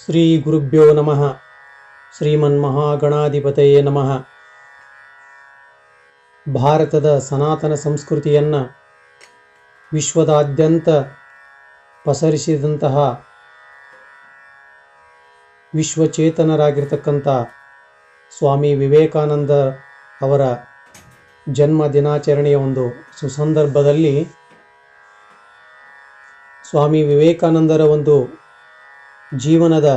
ಶ್ರೀ ಗುರುಭ್ಯೋ ನಮಃ ಶ್ರೀಮನ್ ಶ್ರೀಮನ್ಮಹಾಗಣಾಧಿಪತಯೇ ನಮಃ ಭಾರತದ ಸನಾತನ ಸಂಸ್ಕೃತಿಯನ್ನು ವಿಶ್ವದಾದ್ಯಂತ ಪಸರಿಸಿದಂತಹ ವಿಶ್ವಚೇತನರಾಗಿರ್ತಕ್ಕಂಥ ಸ್ವಾಮಿ ವಿವೇಕಾನಂದ ಅವರ ಜನ್ಮ ದಿನಾಚರಣೆಯ ಒಂದು ಸುಸಂದರ್ಭದಲ್ಲಿ ಸ್ವಾಮಿ ವಿವೇಕಾನಂದರ ಒಂದು ಜೀವನದ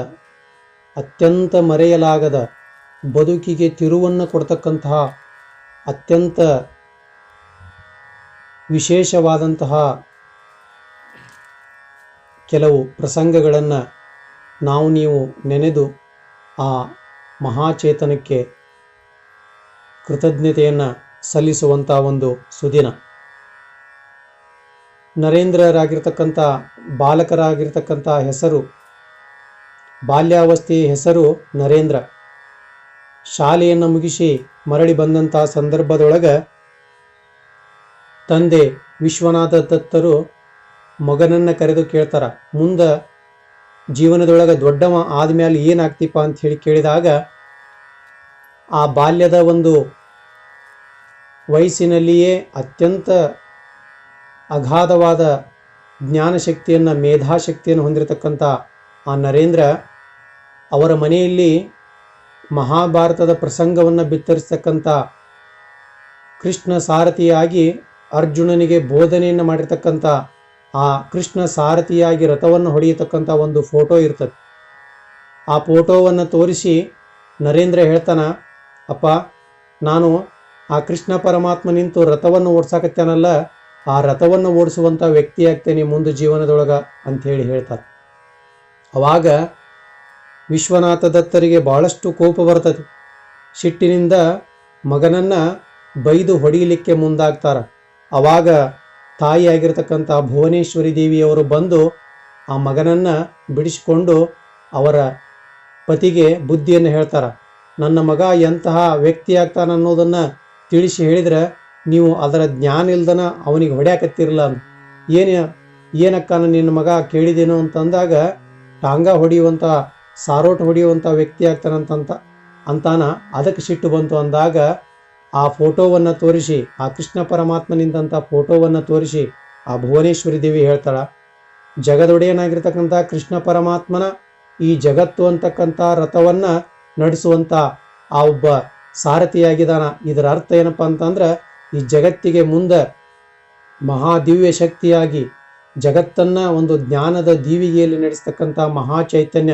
ಅತ್ಯಂತ ಮರೆಯಲಾಗದ ಬದುಕಿಗೆ ತಿರುವನ್ನು ಕೊಡ್ತಕ್ಕಂತಹ ಅತ್ಯಂತ ವಿಶೇಷವಾದಂತಹ ಕೆಲವು ಪ್ರಸಂಗಗಳನ್ನು ನಾವು ನೀವು ನೆನೆದು ಆ ಮಹಾಚೇತನಕ್ಕೆ ಕೃತಜ್ಞತೆಯನ್ನು ಸಲ್ಲಿಸುವಂಥ ಒಂದು ಸುದಿನ. ನರೇಂದ್ರರಾಗಿರ್ತಕ್ಕಂಥ, ಬಾಲಕರಾಗಿರ್ತಕ್ಕಂಥ ಹೆಸರು ಬಾಲ್ಯಾವಸ್ಥೆಯ ಹೆಸರು ನರೇಂದ್ರ. ಶಾಲೆಯನ್ನು ಮುಗಿಸಿ ಮರಳಿ ಬಂದಂಥ ಸಂದರ್ಭದೊಳಗೆ ತಂದೆ ವಿಶ್ವನಾಥ ದತ್ತರು ಮಗನನ್ನು ಕರೆದು ಕೇಳ್ತಾರ. ಮುಂದೆ ಜೀವನದೊಳಗೆ ದೊಡ್ಡವ ಆದಮೇಲೆ ಏನಾಗ್ತಿಪ್ಪ ಅಂತ ಹೇಳಿ ಕೇಳಿದಾಗ ಆ ಬಾಲ್ಯದ ಒಂದು ವಯಸ್ಸಿನಲ್ಲಿಯೇ ಅತ್ಯಂತ ಅಗಾಧವಾದ ಜ್ಞಾನಶಕ್ತಿಯನ್ನು ಮೇಧಾಶಕ್ತಿಯನ್ನು ಹೊಂದಿರತಕ್ಕಂಥ ಆ ನರೇಂದ್ರ ಅವರ ಮನೆಯಲ್ಲಿ ಮಹಾಭಾರತದ ಪ್ರಸಂಗವನ್ನು ಬಿತ್ತರಿಸ್ತಕ್ಕಂಥ ಕೃಷ್ಣ ಸಾರಥಿಯಾಗಿ ಅರ್ಜುನನಿಗೆ ಬೋಧನೆಯನ್ನು ಮಾಡಿರ್ತಕ್ಕಂಥ ಆ ಕೃಷ್ಣ ಸಾರಥಿಯಾಗಿ ರಥವನ್ನು ಹೊಡೆಯತಕ್ಕಂಥ ಒಂದು ಫೋಟೋ ಇರ್ತದೆ. ಆ ಫೋಟೋವನ್ನು ತೋರಿಸಿ ನರೇಂದ್ರ ಹೇಳ್ತಾನ, ಅಪ್ಪ, ನಾನು ಆ ಕೃಷ್ಣ ಪರಮಾತ್ಮ ನಿಂತು ರಥವನ್ನು ಓಡ್ಸಾಕತ್ತೇನಲ್ಲ, ಆ ರಥವನ್ನು ಓಡಿಸುವಂಥ ವ್ಯಕ್ತಿ ಆಗ್ತೇನೆ ಮುಂದೆ ಜೀವನದೊಳಗ ಅಂಥೇಳಿ ಹೇಳ್ತಾರೆ ಅವಾಗ ವಿಶ್ವನಾಥ ದತ್ತರಿಗೆ ಬಹಳಷ್ಟು ಕೋಪ ಬರ್ತದೆ. ಸಿಟ್ಟಿನಿಂದ ಮಗನನ್ನ ಬೈದು ಹೊಡೆಯಲಿಕ್ಕೆ ಮುಂದಾಗ್ತಾರ. ಅವಾಗ ತಾಯಿಯಾಗಿರ್ತಕ್ಕಂಥ ಭುವನೇಶ್ವರಿ ದೇವಿಯವರು ಬಂದು ಆ ಮಗನನ್ನ ಬಿಡಿಸಿಕೊಂಡು ಅವರ ಪತಿಗೆ ಬುದ್ಧಿಯನ್ನು ಹೇಳ್ತಾರ. ನನ್ನ ಮಗ ಎಂತಹ ವ್ಯಕ್ತಿ ಆಗ್ತಾನ ಅನ್ನೋದನ್ನು ತಿಳಿಸಿ ಹೇಳಿದ್ರೆ ನೀವು ಅದರ ಜ್ಞಾನ ಇಲ್ದನ ಅವನಿಗೆ ಹೊಡ್ಯಾಕತ್ತಿರಲ್ಲ ಅಂತ. ಏನು ಏನಕ್ಕ ನಿನ್ನ ಮಗ ಕೇಳಿದೇನು ಅಂತಂದಾಗ ಟಾಂಗ ಹೊಡೆಯುವಂಥ ಸಾರೋಟ್ ಹೊಡೆಯುವಂಥ ವ್ಯಕ್ತಿ ಆಗ್ತಾನಂತಂತ. ಅಂತಾನ ಅದಕ್ಕೆ ಸಿಟ್ಟು ಬಂತು ಅಂದಾಗ ಆ ಫೋಟೋವನ್ನು ತೋರಿಸಿ, ಆ ಕೃಷ್ಣ ಪರಮಾತ್ಮನಿಂದಂಥ ಫೋಟೋವನ್ನು ತೋರಿಸಿ ಆ ಭುವನೇಶ್ವರಿ ದೇವಿ ಹೇಳ್ತಾಳ ಜಗದೊಡೆಯನಾಗಿರ್ತಕ್ಕಂಥ ಕೃಷ್ಣ ಪರಮಾತ್ಮನ ಈ ಜಗತ್ತು ಅಂತಕ್ಕಂಥ ರಥವನ್ನು ನಡೆಸುವಂಥ ಆ ಒಬ್ಬ ಸಾರಥಿಯಾಗಿದ್ದಾನ. ಇದರ ಅರ್ಥ ಏನಪ್ಪ ಅಂತಂದ್ರೆ ಈ ಜಗತ್ತಿಗೆ ಮುಂದೆ ಮಹಾದಿವ್ಯ ಶಕ್ತಿಯಾಗಿ ಜಗತ್ತನ್ನು ಒಂದು ಜ್ಞಾನದ ದೀವಿಗೆಯಲ್ಲಿ ನಡೆಸ್ತಕ್ಕಂಥ ಮಹಾ ಚೈತನ್ಯ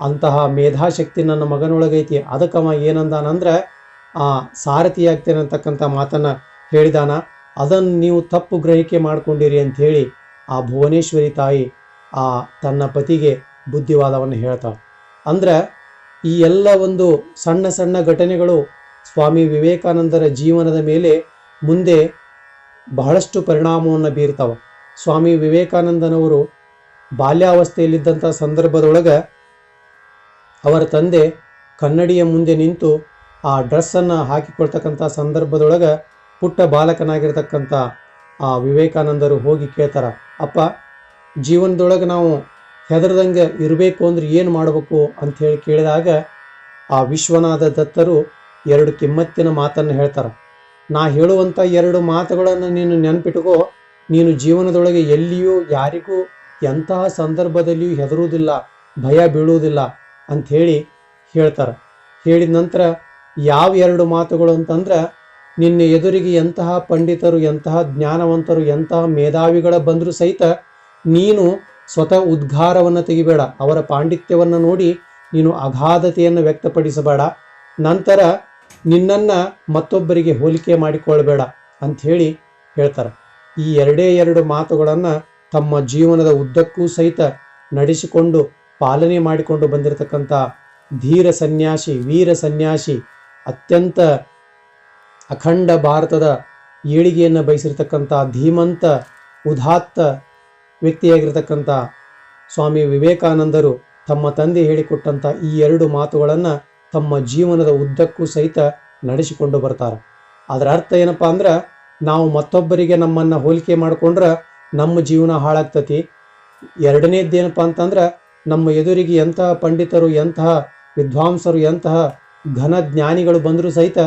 ಅಂತಹ ಮೇಧಾಶಕ್ತಿ ನನ್ನ ಮಗನೊಳಗೈತಿ. ಅದಕ್ಕೆ ಅವ ಏನಂದಾನಂದ್ರೆ, ಆ ಸಾರಥಿಯಾಗ್ತೇನೆ ಅಂತಕ್ಕಂಥ ಮಾತನ್ನ ಹೇಳಿದಾನ. ಅದನ್ನು ನೀವು ತಪ್ಪು ಗ್ರಹಿಕೆ ಮಾಡ್ಕೊಂಡಿರಿ ಅಂತ ಹೇಳಿ ಆ ಭುವನೇಶ್ವರಿ ತಾಯಿ ಆ ತನ್ನ ಪತಿಗೆ ಬುದ್ಧಿವಾದವನ್ನು ಹೇಳ್ತಾಳೆ. ಅಂದ್ರೆ ಈ ಎಲ್ಲ ಒಂದು ಸಣ್ಣ ಸಣ್ಣ ಘಟನೆಗಳು ಸ್ವಾಮಿ ವಿವೇಕಾನಂದರ ಜೀವನದ ಮೇಲೆ ಮುಂದೆ ಬಹಳಷ್ಟು ಪರಿಣಾಮವನ್ನು ಬೀರ್ತಾವೆ. ಸ್ವಾಮಿ ವಿವೇಕಾನಂದನವರು ಬಾಲ್ಯಾವಸ್ಥೆಯಲ್ಲಿದ್ದಂಥ ಸಂದರ್ಭದೊಳಗೆ ಅವರ ತಂದೆ ಕನ್ನಡಿಯ ಮುಂದೆ ನಿಂತು ಆ ಡ್ರೆಸ್ಸನ್ನು ಹಾಕಿಕೊಳ್ತಕ್ಕಂಥ ಸಂದರ್ಭದೊಳಗೆ ಪುಟ್ಟ ಬಾಲಕನಾಗಿರ್ತಕ್ಕಂಥ ಆ ವಿವೇಕಾನಂದರು ಹೋಗಿ ಕೇಳ್ತಾರೆ, ಅಪ್ಪ, ಜೀವನದೊಳಗೆ ನಾವು ಹೆದರ್ದಂಗೆ ಇರಬೇಕು ಅಂದ್ರೆ ಏನು ಮಾಡಬೇಕು? ಅಂತ ಹೇಳಿ ಕೇಳಿದಾಗ ಆ ವಿಶ್ವನಾಥ ದತ್ತರು ಎರಡು ಕಿಮ್ಮತ್ತಿನ ಮಾತನ್ನು ಹೇಳ್ತಾರೆ, ನಾ ಹೇಳುವಂಥ ಎರಡು ಮಾತುಗಳನ್ನು ನೀನು ನೆನಪಿಟ್ಕೋ, ನೀನು ಜೀವನದೊಳಗೆ ಎಲ್ಲಿಯೂ ಯಾರಿಗೂ ಎಂತಹ ಸಂದರ್ಭದಲ್ಲಿಯೂ ಹೆದರುವುದಿಲ್ಲ, ಭಯ ಬೀಳುವುದಿಲ್ಲ. ಅಂಥೇಳಿ ಹೇಳ್ತಾರೆ. ಹೇಳಿದ ನಂತರ ಯಾವ ಎರಡು ಮಾತುಗಳು ಅಂತಂದ್ರೆ, ನಿನ್ನ ಎದುರಿಗೆ ಎಂತಹ ಪಂಡಿತರು, ಎಂತಹ ಜ್ಞಾನವಂತರು, ಎಂತಹ ಮೇಧಾವಿಗಳ ಬಂದರೂ ಸಹಿತ ನೀನು ಸ್ವತಃ ಉದ್ಘಾರವನ್ನು ತೆಗಿಬೇಡ. ಅವರ ಪಾಂಡಿತ್ಯವನ್ನು ನೋಡಿ ನೀನು ಅಗಾಧತೆಯನ್ನು ವ್ಯಕ್ತಪಡಿಸಬೇಡ. ನಂತರ ನಿನ್ನನ್ನು ಮತ್ತೊಬ್ಬರಿಗೆ ಹೋಲಿಕೆ ಮಾಡಿಕೊಳ್ಬೇಡ ಅಂಥೇಳಿ ಹೇಳ್ತಾರೆ. ಈ ಎರಡೇ ಎರಡು ಮಾತುಗಳನ್ನು ತಮ್ಮ ಜೀವನದ ಉದ್ದಕ್ಕೂ ಸಹಿತ ನಡೆಸಿಕೊಂಡು ಪಾಲನೆ ಮಾಡಿಕೊಂಡು ಬಂದಿರತಕ್ಕಂಥ ಧೀರ ಸನ್ಯಾಸಿ, ವೀರ ಸನ್ಯಾಸಿ, ಅತ್ಯಂತ ಅಖಂಡ ಭಾರತದ ಏಳಿಗೆಯನ್ನು ಬಯಸಿರತಕ್ಕಂಥ ಧೀಮಂತ, ಉದಾತ್ತ ವ್ಯಕ್ತಿಯಾಗಿರ್ತಕ್ಕಂಥ ಸ್ವಾಮಿ ವಿವೇಕಾನಂದರು ತಮ್ಮ ತಂದೆ ಹೇಳಿಕೊಟ್ಟಂಥ ಈ ಎರಡು ಮಾತುಗಳನ್ನು ತಮ್ಮ ಜೀವನದ ಉದ್ದಕ್ಕೂ ಸಹಿತ ನಡೆಸಿಕೊಂಡು ಬರ್ತಾರೆ. ಅದರ ಅರ್ಥ ಏನಪ್ಪ ಅಂದ್ರೆ, ನಾವು ಮತ್ತೊಬ್ಬರಿಗೆ ನಮ್ಮನ್ನು ಹೋಲಿಕೆ ಮಾಡಿಕೊಂಡ್ರೆ ನಮ್ಮ ಜೀವನ ಹಾಳಾಗ್ತತಿ. ಎರಡನೇದ್ದೇನಪ್ಪ ಅಂತಂದ್ರೆ ನಮ್ಮ ಎದುರಿಗೆ ಎಂತಹ ಪಂಡಿತರು ಎಂತಹ ವಿದ್ವಾಂಸರು ಎಂತಹ ಘನ ಜ್ಞಾನಿಗಳು ಬಂದರೂ ಸಹಿತ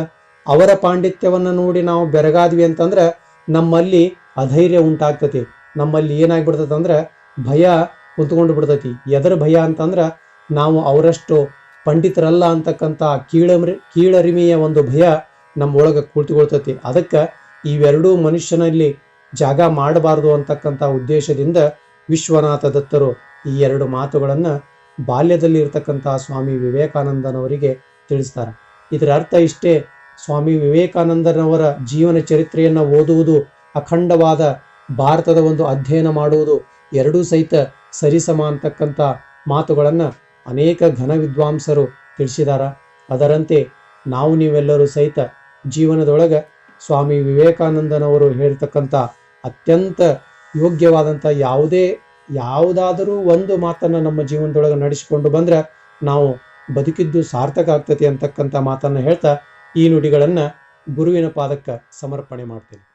ಅವರ ಪಾಂಡಿತ್ಯವನ್ನು ನೋಡಿ ನಾವು ಬೆರಗಾದ್ವಿ ಅಂತಂದ್ರೆ ನಮ್ಮಲ್ಲಿ ಅಧೈರ್ಯ ಉಂಟಾಗ್ತತಿ. ನಮ್ಮಲ್ಲಿ ಏನಾಗ್ಬಿಡ್ತದೆ ಅಂದ್ರೆ ಭಯ ಕುಂತ್ಕೊಂಡು ಬಿಡ್ತೈತಿ. ಎದರ ಭಯ ಅಂತಂದ್ರೆ ನಾವು ಅವರಷ್ಟು ಪಂಡಿತರಲ್ಲ ಅಂತಕ್ಕಂಥ ಕೀಳ ಕೀಳರಿಮೆಯ ಒಂದು ಭಯ ನಮ್ಮ ಒಳಗೆ ಕುಳಿತುಕೊಳ್ತೈತಿ ಅದಕ್ಕೆ ಇವೆರಡೂ ಮನುಷ್ಯನಲ್ಲಿ ಜಾಗ ಮಾಡಬಾರದು ಅಂತಕ್ಕಂಥ ಉದ್ದೇಶದಿಂದ ವಿಶ್ವನಾಥ ದತ್ತರು ಈ ಎರಡು ಮಾತುಗಳನ್ನು ಬಾಲ್ಯದಲ್ಲಿ ಇರತಕ್ಕಂತಹ ಸ್ವಾಮಿ ವಿವೇಕಾನಂದನವರಿಗೆ ತಿಳಿಸ್ತಾರೆ. ಇದರ ಅರ್ಥ ಇಷ್ಟೇ, ಸ್ವಾಮಿ ವಿವೇಕಾನಂದನವರ ಜೀವನ ಚರಿತ್ರೆಯನ್ನು ಓದುವುದು ಅಖಂಡವಾದ ಭಾರತದ ಒಂದು ಅಧ್ಯಯನ ಮಾಡುವುದು ಎರಡೂ ಸಹಿತ ಸರಿಸಮ ಅಂತಕ್ಕಂಥ ಮಾತುಗಳನ್ನು ಅನೇಕ ಘನ ವಿದ್ವಾಂಸರು ತಿಳಿಸಿದಾರ. ಅದರಂತೆ ನಾವು ನೀವೆಲ್ಲರೂ ಸಹಿತ ಜೀವನದೊಳಗೆ ಸ್ವಾಮಿ ವಿವೇಕಾನಂದನವರು ಹೇಳಿರ್ತಕ್ಕಂಥ ಅತ್ಯಂತ ಯೋಗ್ಯವಾದಂಥ ಯಾವುದೇ, ಯಾವುದಾದರೂ ಒಂದು ಮಾತನ್ನು ನಮ್ಮ ಜೀವನದೊಳಗೆ ನಡೆಸಿಕೊಂಡು ಬಂದ್ರೆ ನಾವು ಬದುಕಿದ್ದು ಸಾರ್ಥಕ ಆಗ್ತತಿ ಅಂತಕ್ಕಂಥ ಮಾತನ್ನು ಹೇಳ್ತಾ ಈ ನುಡಿಗಳನ್ನು ಗುರುವಿನ ಪಾದಕ್ಕೆ ಸಮರ್ಪಣೆ ಮಾಡ್ತೇನೆ.